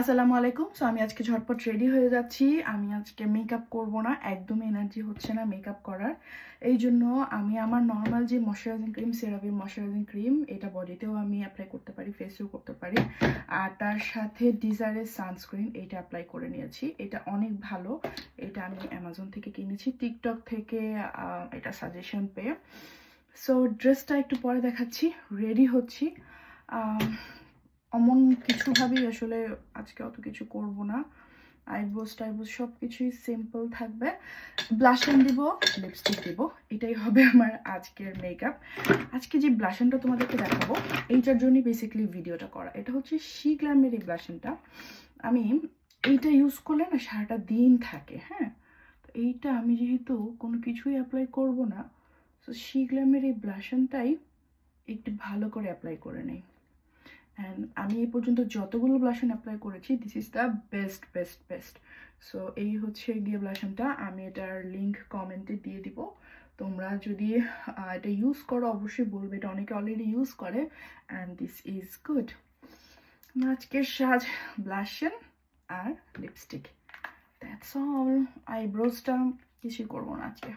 আসসালামু আলাইকুম। সো আমি আজকে ঝটপট রেডি হয়ে যাচ্ছি। আমি আজকে মেকআপ করব না একদমই এনার্জি হচ্ছে না মেকআপ করার। এই জন্য আমি আমার নর্মাল যে ময়শ্চারাইজিং ক্রিম সেরাভির ময়শ্চারাইজিং ক্রিম এটা বডিতেও আমি অ্যাপ্লাই করতে পারি ফেসেও করতে পারি। আর তার সাথে ডিজায়ারের সানস্ক্রিন এটা অ্যাপ্লাই করে নিয়েছি। এটা অনেক ভালো। এটা আমি অ্যামাজন থেকে কিনেছি টিকটক থেকে এটা সাজেশন পেয়ে। সো ড্রেসটা একটু পরে দেখাচ্ছি। রেডি হচ্ছি। অমন কিছুভাবেই আসলে আজকে অত কিছু করব না। আইব্রোস টাইব্রোস সব কিছুই সিম্পল থাকবে। ব্লাশন দিব লিপস্টিক দিব, এটাই হবে আমার আজকের মেকআপ আজকে যে ব্লাশনটা তোমাদেরকে দেখাবো, এইটার জন্যই বেসিক্যালি ভিডিওটা করা। এটা হচ্ছে শি গ্ল্যামের এই ব্লাশনটা আমি এইটা ইউজ করলে না সারাটা দিন থাকে হ্যাঁ? তো এইটা আমি যেহেতু কোনো কিছুই অ্যাপ্লাই করব না, তো শি গ্ল্যামের এই ব্লাশনটাই একটু ভালো করে অ্যাপ্লাই করে নেই। অ্যান্ড আমি এই পর্যন্ত যতগুলো ব্লাশন অ্যাপ্লাই করেছি this is the best best best so এই হচ্ছে গিয়ে ব্লাশনটা আমি এটার লিঙ্ক কমেন্টে দিয়ে দিব। তোমরা যদি এটা ইউজ করো, অবশ্যই বলবে। এটা অনেকে অলরেডি ইউজ করে। অ্যান্ড দিস ইজ গুড আজকের সাজ ব্লাশন আর লিপস্টিক দ্যাটস অল আইব্রোজটা কিছুই করব না আজকে।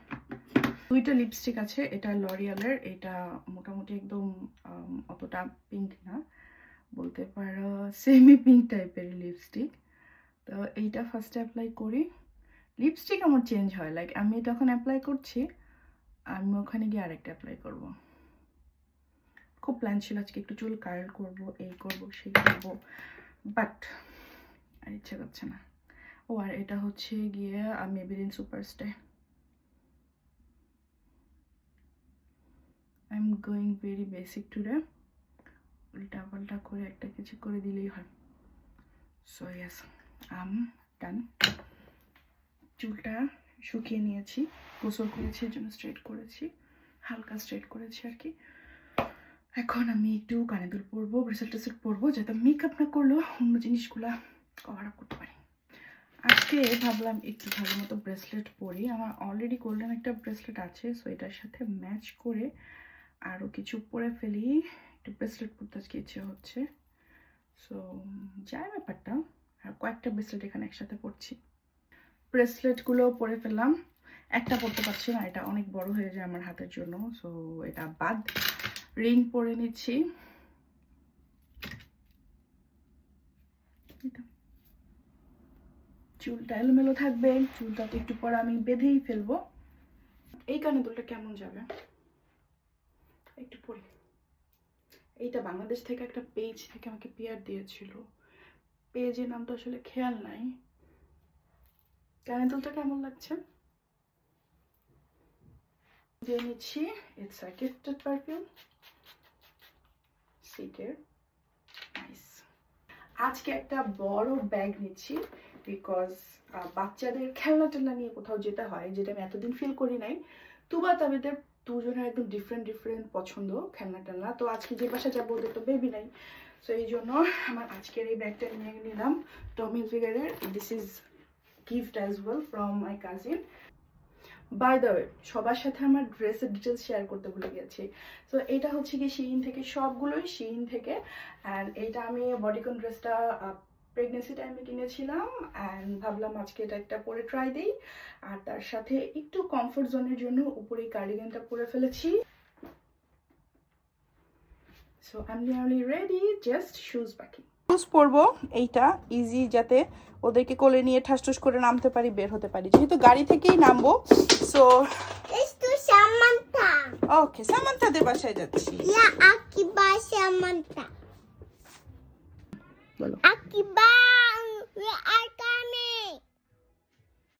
দুইটা লিপস্টিক আছে। এটা লরিয়ালের এটা মোটামুটি একদম অতটা পিঙ্ক না। বলতে পারো সেমি পিঙ্ক টাইপের লিপস্টিক তো এইটা ফার্স্টে অ্যাপ্লাই করি। লিপস্টিক আমার চেঞ্জ হয় লাইক আমি যখন অ্যাপ্লাই করছি, আমি ওখানে গিয়ে আরেকটা অ্যাপ্লাই করব। খুব প্ল্যান ছিল আজকে একটু চুল কার্ল করব, এই করব, সেই করব বাট আর ইচ্ছা করছে না। ও, আর এটা হচ্ছে গিয়ে আমি এভিরিন superstay I am going very basic today উল্টা পাল্টা করে একটা কিছু করে দিলেই হয়। সো ইয়াস আম ডান চুলটা শুকিয়ে নিয়েছি, গোসল করেছি এর জন্য স্ট্রেট করেছি, হালকা স্ট্রেট করেছি আর কি। এখন আমি একটু কানে দুল পরবো ব্রেসলেট টেসলেট পরবো, যাতে মেকআপ না করলেও অন্য জিনিসগুলা কভার আপ করতে পারি। আজকে ভাবলাম একটু ভালো মতো ব্রেসলেট পরি। আমার অলরেডি গোল্ডেন একটা ব্রেসলেট আছে সো এটার সাথে ম্যাচ করে আরও কিছু পরে ফেলি। একটু ব্রেসলেট পরতে আজকে ইচ্ছে হচ্ছে। সো যাই ব্যাপারটা, আর কয়েকটা ব্রেসলেট এখানে একসাথে পরছি ব্রেসলেটগুলো পরে ফেললাম। একটা পরতে পারছি না, এটা অনেক বড় হয়ে যায় আমার হাতের জন্য সো এটা বাদ। রিং পরে নিচ্ছি। চুলটা এলোমেলো থাকবে, চুলটা তো একটু পরে আমি বেঁধেই ফেলব। এই কানে দুলটা কেমন যাবে? একটু পরি। এইটা বাংলাদেশ থেকে একটা পেজ থেকে আমাকে পেয়ার দিয়েছিল। পেজের নাম তো আসলে খেয়াল নাই। কানে দুলটা কেমন লাগছে? দিয়ে নিচ্ছি। ইটস আ গিফটেড পারফিউম সিকের নাইস আজকে একটা বড় ব্যাগ নিচ্ছি বিকজ বাচ্চাদের খেলনা টেলনা নিয়ে কোথাও যেতে হয়, যেটা আমি এতদিন ফিল করি নাই। তুবা তাবেদের দুজনের একদম ডিফারেন্ট ডিফারেন্ট পছন্দ খেলনা টেলনা। তো আজকে যে বাসা যাব ওদের তো বেবি নাই। সো এই জন্য আমার আজকের এই ব্যাগটা নিয়ে নিলাম। Tommy ফিগারের this is gift as well from my cousin by the way সবার সাথে আমার ড্রেসের ডিটেলস শেয়ার করতে ভুলে গেছি। সো এটা হচ্ছে কি শিইন থেকে, সবগুলোই শিইন থেকে। অ্যান্ড এটা আমি বডিকন ড্রেসটা প্রেগনেন্সি টাইমে কিনেছিলাম অ্যান্ড ভাবলাম আজকে এটা একটা পরে ট্রাই দিই। আর তার সাথে একটু কমফোর্ট জোনের জন্য উপরে কার্ডিগানটা পরে ফেলেছি। So I nearly ready just shoes বাকি শুজ পরবো এইটা ইজি যাতে ওদেরকে কোলে নিয়ে ঠাসঠুস করে নামতে পারি বের হতে পারি। যেহেতু গাড়ি থেকেই নামবো সো? ওকে সামান্তাদের বাসায় যাচ্ছি। Ja, Akiba Samantha. Aqui, bang!